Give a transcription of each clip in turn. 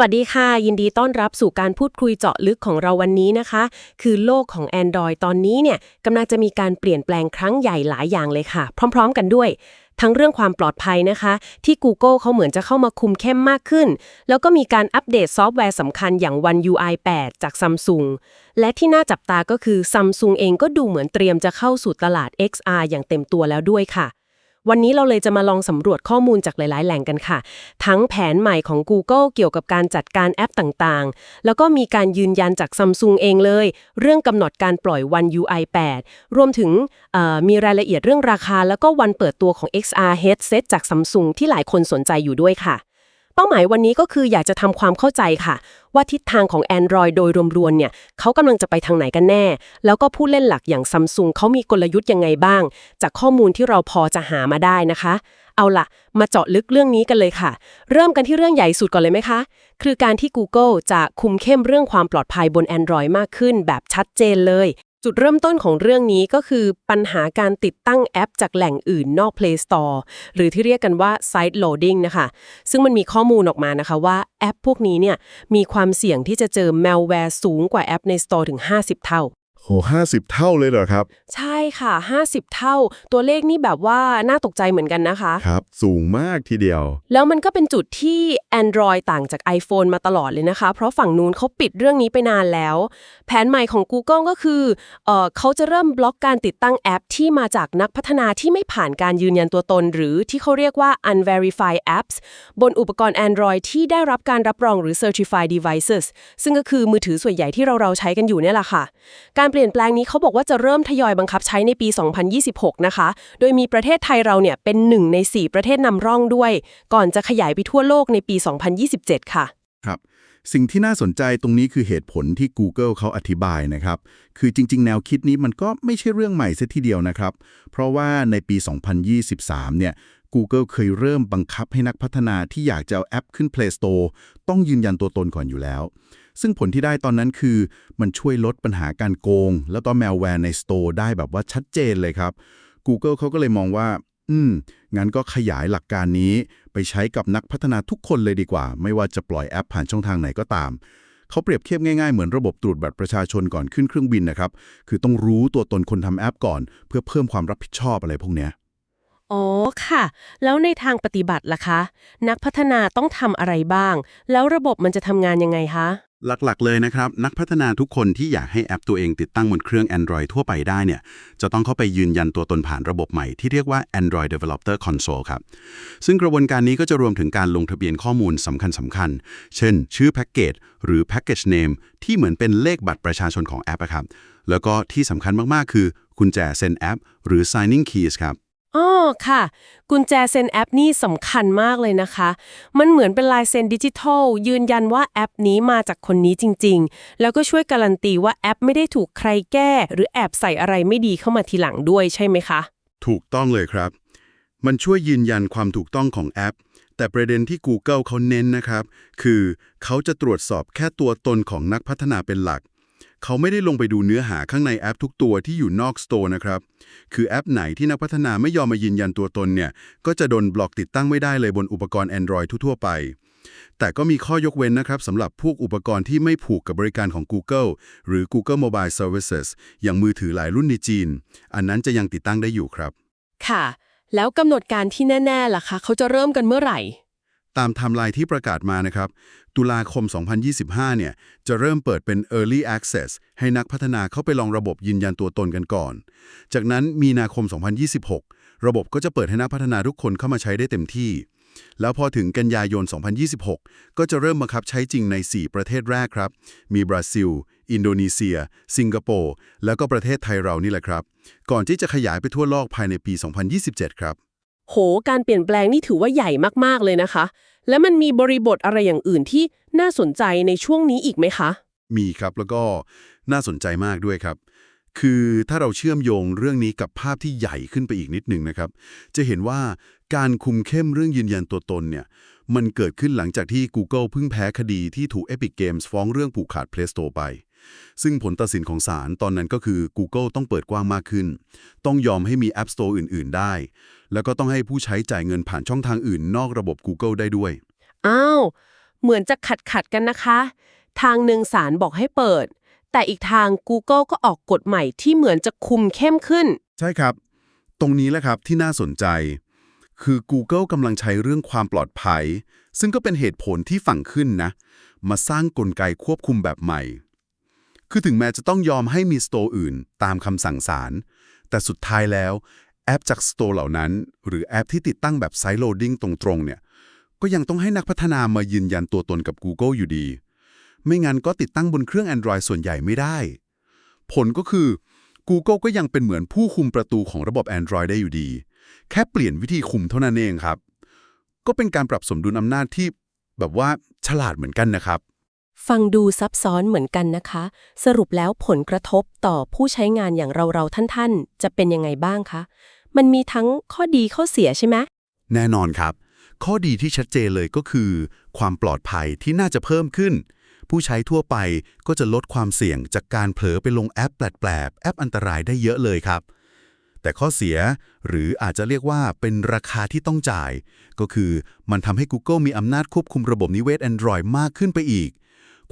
วัสดีค่ะ ยินดีต้อนรับสู่การพูดคุยเจาะลึกของเราวันนี้นะคะ คือโลกของ Android ตอนนี้เนี่ยกำลังจะมีการเปลี่ยนแปลงครั้งใหญ่หลายอย่างเลยค่ะ พร้อม ๆ กันด้วย ทั้งเรื่องความปลอดภัยนะคะ ที่ Google เขาเหมือนจะเข้ามาคุมเข้มมากขึ้น แล้วก็มีการอัปเดตซอฟต์แวร์สำคัญอย่าง One UI 8 จาก Samsung และที่น่าจับตาก็คือ Samsung เองก็ดูเหมือนเตรียมจะเข้าสู่ตลาด XR อย่างเต็มตัวแล้วด้วยค่ะ วันนี้เราเลยจะมาลองสำรวจข้อมูลจากหลาย ๆ แหล่งกันค่ะ ทั้งแผนใหม่ของ Google เกี่ยวกับการจัดการแอปต่าง ๆ แล้วก็มีการยืนยันจากซัมซุงเองเลย เรื่องกำหนดการปล่อย One UI 8 รวมถึงมีรายละเอียดเรื่องราคา แล้วก็วันเปิดตัวของ XR headset จากซัมซุงที่หลายคนสนใจอยู่ด้วยค่ะ เป้าหมายวันนี้ก็คืออยากจะทำความเข้าใจค่ะ ว่าทิศทางของ Android โดยรวมๆเนี่ยเขากำลังจะไปทางไหนกันแน่ แล้วก็ผู้เล่นหลักอย่าง Samsung เขามีกลยุทธ์ยังไงบ้าง จากข้อมูลที่เราพอจะหามาได้นะคะ เอาละมาเจาะลึกเรื่องนี้กันเลยค่ะ เริ่มกันที่เรื่องใหญ่สุดก่อนเลยไหมคะ คือการที่ Google จะคุมเข้มเรื่องความปลอดภัยบน Android มากขึ้นแบบชัดเจนเลยจุดเริ่มต้นของเรื่องนี้ก็คือปัญหาการติดตั้งแอปจากแหล่งอื่นนอก Play Store หรือที่เรียกกันว่า Side Loading นะคะ ซึ่งมันมีข้อมูลออกมานะคะว่าแอปพวกนี้เนี่ยมีความเสี่ยงที่จะเจอ malware สูงกว่าแอปใน Store ถึง 50 เท่า โอ้ห้าสิบเท่าเลยเหรอครับ ใช่ค่ะ 50 เท่า ตัวเลขนี่แบบว่าน่าตกใจเหมือนกันนะคะ ครับ สูงมากทีเดียว แล้วมันก็เป็นจุดที่ Android ต่างจาก iPhone มาตลอดเลยนะคะ เพราะฝั่งนู้นเขาปิดเรื่องนี้ไปนานแล้ว แผนใหม่ของ Google ก็คือเอ่อเขาจะเริ่มบล็อกการติดตั้งแอปที่มาจากนักพัฒนาที่ไม่ผ่านการยืนยันตัวตน หรือที่เขาเรียกว่า unverified apps บนอุปกรณ์ Android ที่ได้รับการรับรองหรือ certified devices ซึ่งก็คือมือถือส่วนใหญ่ที่เราเราๆใช้กันอยู่เนี่ยแหละค่ะ การเปลี่ยนแปลงนี้เขาบอกว่าจะเริ่มทยอยบังคับใช้ในปี 2026 นะคะ โดยมีประเทศไทยเราเนี่ยเป็นหนึ่งใน 4 ประเทศนำร่องด้วย ก่อนจะขยายไปทั่วโลกในปี 2027 ค่ะ ครับ สิ่งที่น่าสนใจตรงนี้คือเหตุผลที่ Google เขาอธิบายนะครับ คือจริง ๆ แนวคิดนี้มันก็ไม่ใช่เรื่องใหม่เสียทีเดียวนะครับ เพราะว่าในปี 2023 เนี่ย Google เคยเริ่มบังคับให้นักพัฒนาที่อยากจะเอาแอปขึ้น Play Store ต้องยืนยันตัวตนก่อนอยู่แล้ว ซึ่งผลที่ได้ตอนนั้นคือมันช่วยลดปัญหาการโกง แล้วก็แมลแวร์ใน Store ได้แบบว่าชัดเจนเลยครับ Google เขาก็เลยมองว่า อืม งั้นก็ขยายหลักการนี้ ไปใช้กับนักพัฒนาทุกคนเลยดีกว่า ไม่ว่าจะปล่อยแอปผ่านช่องทางไหนก็ตามเขาเปรียบเทียบง่ายๆ เหมือนระบบตรวจบัตรประชาชนก่อนขึ้นเครื่องบินนะครับ คือต้องรู้ตัวตนคนทำแอปก่อน เพื่อเพิ่มความรับผิดชอบอะไรพวกเนี้ย อ๋อค่ะ แล้วในทางปฏิบัติล่ะคะ นักพัฒนาต้องทำอะไรบ้าง แล้วระบบมันจะทำงานยังไงคะ หลักๆ เลยนะครับ นักพัฒนาทุกคนที่อยากให้แอปตัวเองติดตั้งบนเครื่อง Android ทั่วไปได้เนี่ย จะต้องเข้าไปยืนยันตัวตนผ่านระบบใหม่ที่เรียกว่า Android Developer Console ครับ ซึ่งกระบวนการนี้ก็จะรวมถึงการลงทะเบียนข้อมูลสำคัญสำคัญๆเช่น ชื่อแพ็กเกจหรือ Package Name ที่เหมือนเป็นเลขบัตรประชาชนของแอปอะครับ แล้วก็ที่สำคัญมากๆ คือกุญแจเซ็นแอป หรือ Signing Keys ครับ อ๋อค่ะ กุญแจเซ็นแอปนี่สำคัญมากเลยนะคะ มันเหมือนเป็นลายเซ็นดิจิทัล ยืนยันว่าแอปนี้มาจากคนนี้จริง ๆ แล้วก็ช่วยการันตีว่าแอปไม่ได้ถูกใครแก้ หรือแอบใส่อะไรไม่ดีเข้ามาทีหลังด้วยใช่ไหมคะ ถูกต้องเลยครับ มันช่วยยืนยันความถูกต้องของแอป แต่ประเด็นที่ Google เขาเน้นนะครับ คือเขาจะตรวจสอบแค่ตัวตนของนักพัฒนาเป็นหลัก เขาไม่ได้ลงไปดูเนื้อหาข้างในแอปทุกตัวที่อยู่นอกสโตร์นะครับ คือแอปไหนที่นักพัฒนาไม่ยอมมายืนยันตัวตนเนี่ย ก็จะโดนบล็อกติดตั้งไม่ได้เลยบนอุปกรณ์ Android ทั่วๆไป แต่ก็มีข้อยกเว้นนะครับสำหรับพวกอุปกรณ์ที่ไม่ผูกกับบริการของ Google หรือ Google Mobile Services อย่างมือถือหลายรุ่นในจีน อันนั้นจะยังติดตั้งได้อยู่ครับ ค่ะ แล้วกำหนดการที่แน่ๆล่ะคะ เขาจะเริ่มกันเมื่อไหร่ ตามไทม์ไลน์ที่ประกาศมานะครับ ตุลาคม 2025 เนี่ย จะเริ่มเปิดเป็น Early Access ให้นักพัฒนาเข้าไปลองระบบยืนยันตัวตนกันก่อน จากนั้นมีนาคม 2026 ระบบก็จะเปิดให้นักพัฒนาทุกคนเข้ามาใช้ได้เต็มที่ แล้วพอถึงกันยายน 2026 ก็จะเริ่มบังคับใช้จริงใน 4 ประเทศแรกครับ มีบราซิล อินโดนีเซีย สิงคโปร์ แล้วก็ประเทศไทยเรานี่แหละครับ ก่อนที่จะขยายไปทั่วโลกภายในปี 2027 ครับ โห การเปลี่ยนแปลงนี่ถือว่าใหญ่มากๆเลยนะคะ แล้วมันมีบริบทอะไรอย่างอื่นที่น่าสนใจในช่วงนี้อีกไหมคะ มีครับแล้วก็น่าสนใจมากด้วยครับ คือถ้าเราเชื่อมโยงเรื่องนี้กับภาพที่ใหญ่ขึ้นไปอีกนิดหนึ่งนะครับ จะเห็นว่าการคุมเข้มเรื่องยืนยันตัวตนเนี่ย มันเกิดขึ้นหลังจากที่ Google เพิ่งแพ้คดีที่ถูก Epic Games ฟ้องเรื่องผูกขาด Play Store ไป ซึ่งผลตัดสินของศาลตอนนั้นก็คือ Google ต้องเปิดกว้างมากขึ้น ต้องยอมให้มี App Store อื่น ๆ ได้ แล้วก็ต้องให้ผู้ใช้จ่ายเงินผ่านช่องทางอื่นนอกระบบ Google ได้ด้วย อ้าว เหมือนจะขัดขัดๆกันนะคะ ทางหนึ่งศาลบอกให้เปิด แต่อีกทาง Google ก็ออกกฎใหม่ที่เหมือนจะคุมเข้มขึ้น ใช่ครับ ตรงนี้แหละครับที่น่าสนใจ คือ Google กำลังใช้เรื่องความปลอดภัย ซึ่งก็เป็นเหตุผลที่ฝังขึ้นนะ มาสร้างกลไกควบคุมแบบใหม่ คือถึงแม้จะต้องยอมให้มีสโตร์อื่น ตามคำสั่งศาลแต่สุดท้ายแล้ว แอปจากสโตร์เหล่านั้น หรือแอปที่ติดตั้งแบบไซต์โหลดดิ้งตรงๆเนี่ยก็ยังต้องให้นักพัฒนามายืนยันตัวตนกับ Google อยู่ดี ไม่งั้นก็ติดตั้งบนเครื่อง Android ส่วนใหญ่ไม่ได้ ผลก็คือ Google ก็ยังเป็นเหมือนผู้คุมประตูของระบบ Android ได้อยู่ดี แค่เปลี่ยนวิธีคุมเท่านั้นเองครับ ก็เป็นการปรับสมดุลอำนาจที่แบบว่าฉลาดเหมือนกันนะครับ ฟังดูซับซ้อนเหมือนกันนะคะ สรุปแล้วผลกระทบต่อผู้ใช้งานอย่างเราๆท่านๆ จะเป็นยังไงบ้างคะ มันมีทั้งข้อดีข้อเสียใช่ไหมแน่นอนครับ ข้อดีที่ชัดเจนเลยก็คือ ความปลอดภัยที่น่าจะเพิ่มขึ้น ผู้ใช้ทั่วไปก็จะลดความเสี่ยงจากการเผลอไปลงแอปแปลกๆแอปอันตรายได้เยอะเลยครับ แต่ข้อเสียหรืออาจจะเรียกว่าเป็นราคาที่ต้องจ่าย ก็คือมันทำให้ Google มีอำนาจควบคุมระบบนิเวศ Android มากขึ้นไปอีก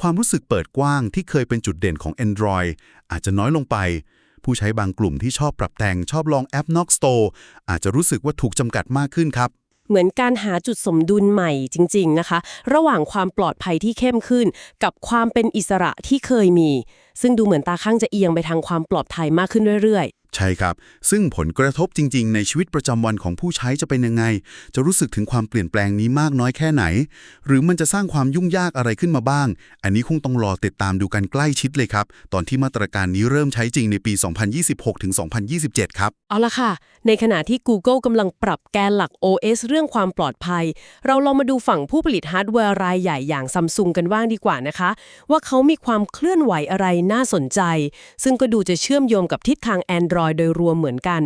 ความรู้สึกเปิดกว้างที่เคยเป็นจุดเด่นของ Android อาจจะน้อยลงไป ผู้ใช้บางกลุ่มที่ชอบปรับแต่งชอบลองแอปนอกสโตร์อาจจะรู้สึกว่าถูกจำกัดมากขึ้นครับ เหมือนการหาจุดสมดุลใหม่จริง ๆ นะคะ ระหว่างความปลอดภัยที่เข้มขึ้น กับความเป็นอิสระที่เคยมี ซึ่งดูเหมือนตาข้างจะเอียงไปทางความปลอดภัยมากขึ้นเรื่อย ใช่ครับ ซึ่งผลกระทบจริง ๆ ในชีวิตประจำวันของผู้ใช้จะเป็นยังไง จะรู้สึกถึงความเปลี่ยนแปลงนี้มากน้อยแค่ไหน หรือมันจะสร้างความยุ่งยากอะไรขึ้นมาบ้าง อันนี้คงต้องรอติดตามดูกันใกล้ชิดเลยครับ ตอนที่มาตรการนี้เริ่มใช้จริงในปี 2026ถึง2027 ครับ เอาละค่ะ ในขณะที่ Google กำลังปรับแกนหลัก OS เรื่องความปลอดภัย เราลองมาดูฝั่งผู้ผลิตฮาร์ดแวร์รายใหญ่อย่างซัมซุงกันบ้างดีกว่านะคะ ว่าเขามีความเคลื่อนไหวอะไรน่าสนใจ ซึ่งก็ดูจะเชื่อมโยงกับทิศทาง Android โดยรวมเหมือนกัน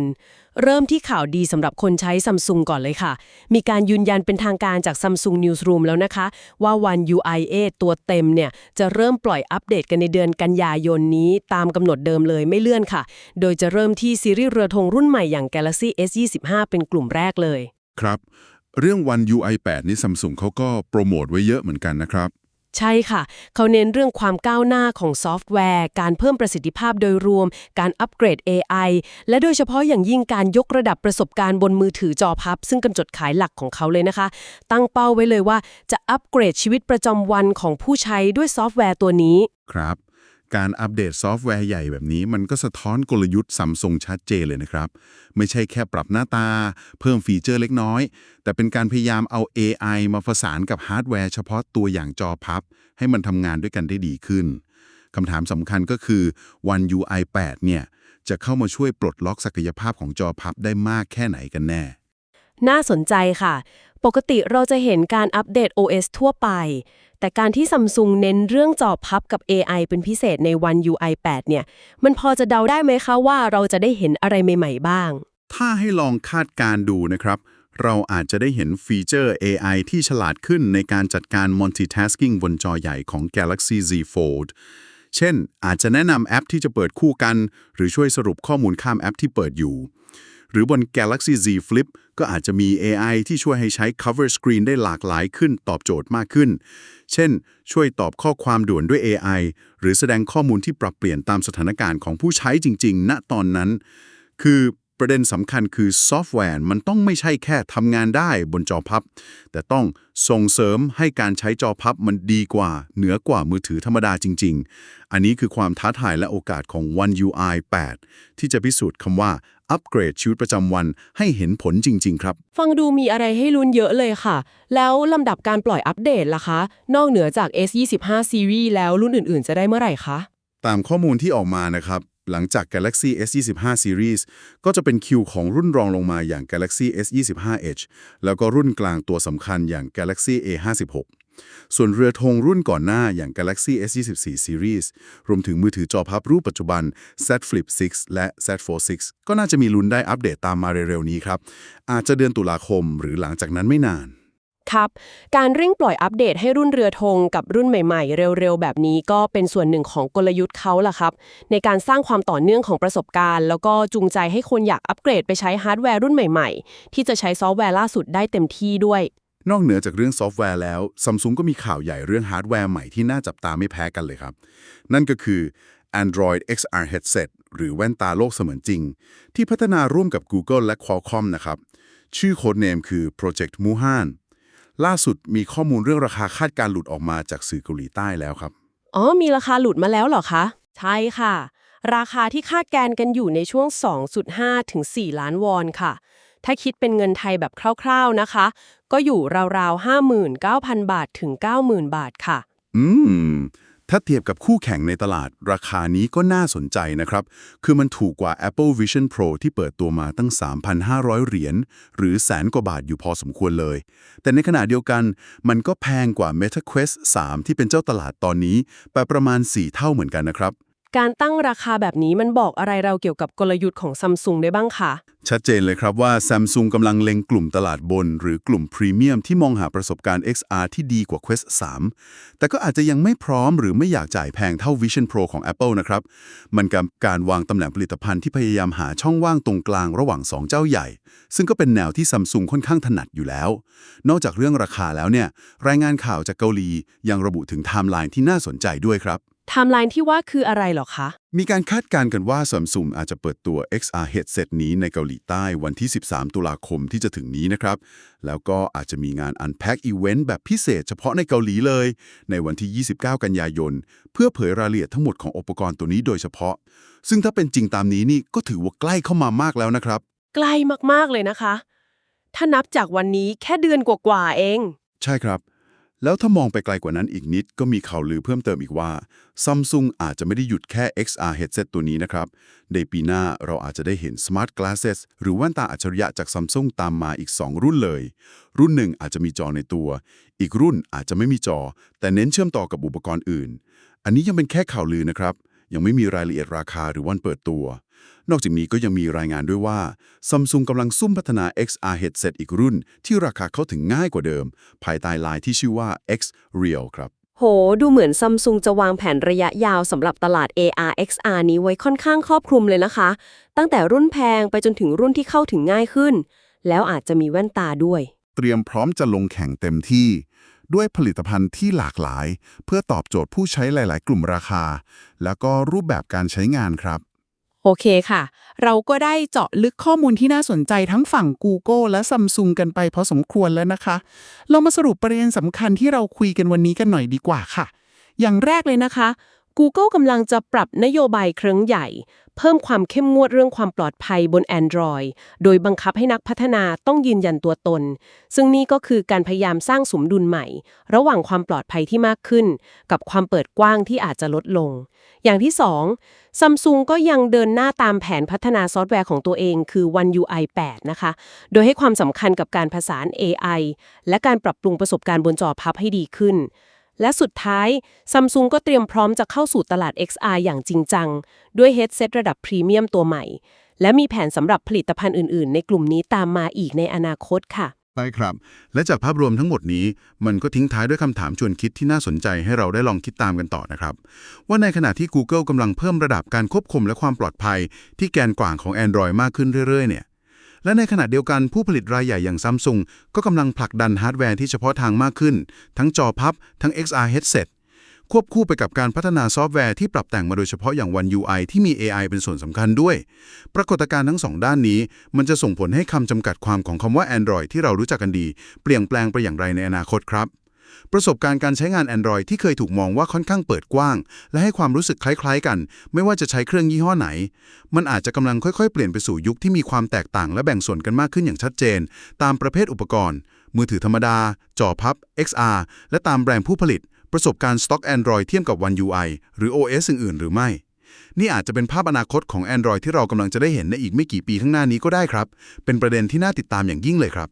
เริ่มที่ข่าวดีสำหรับคนใช้ซัมซุงก่อนเลยค่ะ มีการยืนยันเป็นทางการจาก Samsung Newsroom แล้วนะคะ ว่าวัน UI 8ตัวเต็มเนี่ย จะเริ่มปล่อยอัปเดตกันในเดือนกันยายนนี้ตามกำหนดเดิมเลยไม่เลื่อนค่ะ โดยจะเริ่มที่ซีรีส์เรือธงรุ่นใหม่อย่าง Galaxy S25 เป็นกลุ่มแรกเลย ครับ เรื่อง One UI 8นี่ซัมซุงเขาก็โปรโมทไว้เยอะเหมือนกันนะครับ ใช่ค่ะ เขาเน้นเรื่องความก้าวหน้าของซอฟต์แวร์ การเพิ่มประสิทธิภาพโดยรวม การอัปเกรด AI และโดยเฉพาะอย่างยิ่งการยกระดับประสบการณ์บนมือถือจอพับ ซึ่งกำจดขายหลักของเขาเลยนะคะ ตั้งเป้าไว้เลยว่าจะอัปเกรดชีวิตประจำวันของผู้ใช้ด้วยซอฟต์แวร์ตัวนี้ ครับ การอัปเดตซอฟต์แวร์ใหญ่แบบนี้ มันก็สะท้อนกลยุทธ์ซัมซุงชัดเจนเลยนะครับ ไม่ใช่แค่ปรับหน้าตา เพิ่มฟีเจอร์เล็กน้อย แต่เป็นการพยายามเอา AI มาผสานกับฮาร์ดแวร์เฉพาะตัวอย่างจอพับ ให้มันทำงานด้วยกันได้ดีขึ้นคำถามสำคัญก็คือ One UI 8 เนี่ย จะเข้ามาช่วยปลดล็อกศักยภาพของจอพับได้มากแค่ไหนกันแน่ น่าสนใจค่ะ ปกติเราจะเห็นการอัปเดต OS ทั่วไป แต่การที่ซัมซุงเน้นเรื่องจอพับกับ AI เป็นพิเศษใน One UI 8 เนี่ย มันพอจะเดาได้ไหมคะว่าเราจะได้เห็นอะไรใหม่ ๆ บ้าง ถ้าให้ลองคาดการดูนะครับ เราอาจจะได้เห็นฟีเจอร์ AI ที่ฉลาดขึ้นในการจัดการ multitasking บนจอใหญ่ของ Galaxy Z Fold เช่น อาจจะแนะนำแอปที่จะเปิดคู่กัน หรือช่วยสรุปข้อมูลข้ามแอปที่เปิดอยู่ หรือบน Galaxy Z Flip ก็อาจจะมี AI ที่ช่วยให้ใช้ cover screen ได้หลากหลายขึ้นตอบโจทย์มากขึ้น เช่น ช่วยตอบข้อความด่วนด้วย AI หรือแสดงข้อมูลที่ปรับเปลี่ยนตามสถานการณ์ของผู้ใช้จริง ๆ ณตอนนั้น คือ ประเด็นสำคัญคือซอฟต์แวร์มันต้องไม่ใช่แค่ทำงานได้บนจอพับ แต่ต้องส่งเสริมให้การใช้จอพับมันดีกว่า เหนือกว่ามือถือธรรมดาจริง ๆ อันนี้คือความท้าทายและโอกาสของ One UI 8 ที่จะพิสูจน์คำว่าอัปเกรดชีวิตประจำวันให้เห็นผลจริง ๆ ครับ ฟังดูมีอะไรให้ลุ้นเยอะเลยค่ะ แล้วลำดับการปล่อยอัปเดตล่ะคะ นอกเหนือจาก S25 Series แล้วรุ่นอื่น ๆ จะได้เมื่อไหร่คะ ตามข้อมูลที่ออกมานะครับ หลังจาก Galaxy S25 Series ก็จะเป็นคิวของรุ่นรองลงมาอย่าง Galaxy S25 Edge แล้วก็รุ่นกลางตัวสำคัญอย่าง Galaxy A56 ส่วนเรือธงรุ่นก่อนหน้าอย่าง Galaxy S24 Series รวมถึงมือถือจอพับรูปปัจจุบัน Z Flip 6 และ Z Fold 6 ก็น่าจะมีลุ้นได้อัปเดตตามมาเร็วๆนี้ครับ อาจจะเดือนตุลาคมหรือหลังจากนั้นไม่นาน ครับ การเร่งปล่อยอัปเดตให้รุ่นเรือธงกับรุ่นใหม่ๆ เร็วๆ แบบนี้ก็เป็นส่วนหนึ่งของกลยุทธ์เขาล่ะครับ ในการสร้างความต่อเนื่องของประสบการณ์ แล้วก็จูงใจให้คนอยากอัปเกรดไปใช้ฮาร์ดแวร์รุ่นใหม่ๆ ที่จะใช้ซอฟต์แวร์ล่าสุดได้เต็มที่ด้วย นอกเหนือจากเรื่องซอฟต์แวร์แล้ว Samsung ก็มีข่าวใหญ่เรื่องฮาร์ดแวร์ใหม่ที่น่าจับตาไม่แพ้กันเลยครับ นั่นก็คือ Android XR Headset หรือแว่นตาโลกเสมือนจริง ที่พัฒนาร่วมกับ Google และ Qualcomm นะครับ ชื่อโค้ดเนมคือ Project Muhan ล่าสุดมีข้อมูลเรื่องราคาคาดการณ์หลุดออกมาจากสื่อเกาหลีใต้แล้วครับ อ๋อ มีราคาหลุดมาแล้วเหรอคะ ใช่ค่ะ ราคาที่คาดการณ์กันอยู่ในช่วง 2.5 ถึง 4 ล้านวอนค่ะ ถ้าคิดเป็นเงินไทยแบบคร่าวๆนะคะ ก็อยู่ราวๆ 59,000 บาทถึง 90,000 บาทค่ะ อืม ถ้าเทียบกับคู่แข่งในตลาด ราคานี้ก็น่าสนใจนะครับ คือมันถูกกว่า Apple Vision Pro ที่เปิดตัวมาตั้ง 3,500 เหรียญ หรือแสนกว่าบาทอยู่พอสมควรเลย แต่ในขณะเดียวกัน มันก็แพงกว่า Meta Quest 3 ที่เป็นเจ้าตลาดตอนนี้ ไปประมาณ 4 เท่าเหมือนกันนะครับ การตั้งราคาแบบนี้มันบอกอะไรเราเกี่ยวกับกลยุทธ์ของซัมซุงได้บ้างคะ ชัดเจนเลยครับว่า Samsung กำลังเล็งกลุ่มตลาดบน หรือกลุ่มพรีเมียมที่มองหาประสบการณ์ XR ที่ดีกว่า Quest 3 แต่ก็อาจจะยังไม่พร้อมหรือไม่อยากจ่ายแพงเท่า Vision Pro ของ Apple นะครับ มันกับการวางตำแหน่งผลิตภัณฑ์ที่พยายามหาช่องว่างตรงกลางระหว่าง 2 เจ้าใหญ่ ซึ่งก็เป็นแนวที่ Samsung ค่อนข้างถนัดอยู่แล้ว นอกจากเรื่องราคาแล้วเนี่ยรายงานข่าวจากเกาหลียังระบุถึงไทม์ไลน์ที่น่าสนใจด้วยครับ ไทม์ไลน์ที่ว่าคืออะไรเหรอคะ มีการคาดการณ์กันว่า Samsung อาจจะเปิดตัว XR headset นี้ในเกาหลีใต้วันที่ 13 ตุลาคมที่จะถึงนี้นะครับ แล้วก็อาจจะมีงาน Unpack Event แบบพิเศษเฉพาะในเกาหลีเลย ในวันที่ 29 กันยายน เพื่อเผยรายละเอียดทั้งหมดของอุปกรณ์ตัวนี้โดยเฉพาะ ซึ่งถ้าเป็นจริงตามนี้นี่ก็ถือว่าใกล้เข้ามามากแล้วนะครับ ใกล้มากๆเลยนะคะ ถ้านับจากวันนี้แค่เดือนกว่าๆเอง ใช่ครับ แล้วถ้ามองไปไกลกว่านั้นอีกนิดก็มีข่าวลือเพิ่มเติมอีกว่า Samsung อาจจะไม่ได้หยุดแค่ XR headset ตัวนี้นะครับ ในปีหน้าเราอาจจะได้เห็น Smart Glasses หรือแว่นตาอัจฉริยะจาก Samsung ตามมาอีก 2 รุ่นเลย รุ่นหนึ่งอาจจะมีจอในตัว อีกรุ่นอาจจะไม่มีจอ แต่เน้นเชื่อมต่อกับอุปกรณ์อื่น อันนี้ยังเป็นแค่ข่าวลือนะครับ ยังไม่มีรายละเอียดราคาหรือวันเปิดตัว นอกจากนี้ก็ยังมีรายงานด้วยว่า Samsung กำลังซุ่มพัฒนา XR headset อีกรุ่น ที่ราคาเข้าถึงง่ายกว่าเดิม ภายใต้ลายที่ชื่อว่า X Real ครับ โห ดูเหมือนซัมซุงจะวางแผนระยะยาวสำหรับตลาด AR XR นี้ไว้ค่อนข้างครอบคลุมเลยนะคะ ตั้งแต่รุ่นแพงไปจนถึงรุ่นที่เข้าถึงง่ายขึ้น แล้วอาจจะมีแว่นตาด้วย เตรียมพร้อมจะลงแข่งเต็มที่ ด้วยผลิตภัณฑ์ที่หลากหลาย เพื่อตอบโจทย์ผู้ใช้หลาย ๆ กลุ่มราคา แล้วก็รูปแบบการใช้งานครับ โอเคค่ะ เราก็ได้เจาะลึกข้อมูลที่น่าสนใจทั้งฝั่ง Google และ Samsung กันไปพอสมควรแล้วนะคะ เรามาสรุปประเด็นสำคัญที่เราคุยกันวันนี้กันหน่อยดีกว่าค่ะ อย่างแรกเลยนะคะ Google กำลังจะปรับนโยบายครั้งใหญ่ เพิ่มความเข้มงวดเรื่องความปลอดภัยบน Android โดยบังคับให้นักพัฒนาต้องยืนยันตัวตน ซึ่งนี่ก็คือการพยายามสร้างสมดุลใหม่ ระหว่างความปลอดภัยที่มากขึ้น กับความเปิดกว้างที่อาจจะลดลง อย่างที่2 Samsung ก็ยังเดินหน้าตามแผนพัฒนาซอฟต์แวร์ของตัวเองคือ One UI 8 นะคะ โดยให้ความสำคัญกับการผสาน AI และการปรับปรุงประสบการณ์บนจอพับให้ดีขึ้น และสุดท้าย Samsung ก็เตรียมพร้อมจะเข้าสู่ตลาด XR อย่างจริงจัง ด้วยเฮดเซตระดับพรีเมียมตัวใหม่ และมีแผนสำหรับผลิตภัณฑ์อื่น ๆ ในกลุ่มนี้ตามมาอีกในอนาคตค่ะใช่ครับ และจากภาพรวมทั้งหมดนี้ มันก็ทิ้งท้ายด้วยคำถามชวนคิดที่น่าสนใจให้เราได้ลองคิดตามกันต่อนะครับ ว่าในขณะที่ Google กำลังเพิ่มระดับการควบคุมและความปลอดภัย ที่แกนกว่างของ Android มากขึ้นเรื่อยๆเนี่ย และในขณะเดียวกันผู้ผลิตรายใหญ่อย่างซัมซุงก็กำลังผลักดันฮาร์ดแวร์ที่เฉพาะทางมากขึ้น ทั้งจอพับ ทั้ง XR headset ควบคู่ไปกับการพัฒนาซอฟต์แวร์ที่ปรับแต่งมาโดยเฉพาะอย่าง One UI ที่มี AI เป็นส่วนสำคัญด้วย ปรากฏการณ์ทั้งสองด้านนี้ มันจะส่งผลให้คำจำกัดความของคำว่า Android ที่เรารู้จักกันดี เปลี่ยนแปลงไปอย่างไรในอนาคตครับ ประสบการณ์การใช้งาน Android ที่เคยถูกมองว่าค่อนข้างเปิดกว้าง และให้ความรู้สึกคล้ายๆกัน ไม่ว่าจะใช้เครื่องยี่ห้อไหน มันอาจจะกำลังค่อยๆ เปลี่ยนไปสู่ยุคที่มีความแตกต่างและแบ่งส่วนกันมากขึ้นอย่างชัดเจน ตามประเภทอุปกรณ์ มือถือธรรมดา จอพับ XR และตามแบรนด์ผู้ผลิต ประสบการณ์ Stock Android เทียมกับ One UI หรือ OS อื่นๆ หรือไม่นี่อาจจะเป็นภาพอนาคตของ Android ที่เรากำลังจะได้เห็นในอีกไม่กี่ปีข้างหน้านี้ก็ได้ครับ เป็นประเด็นที่น่าติดตามอย่างยิ่งเลยครับ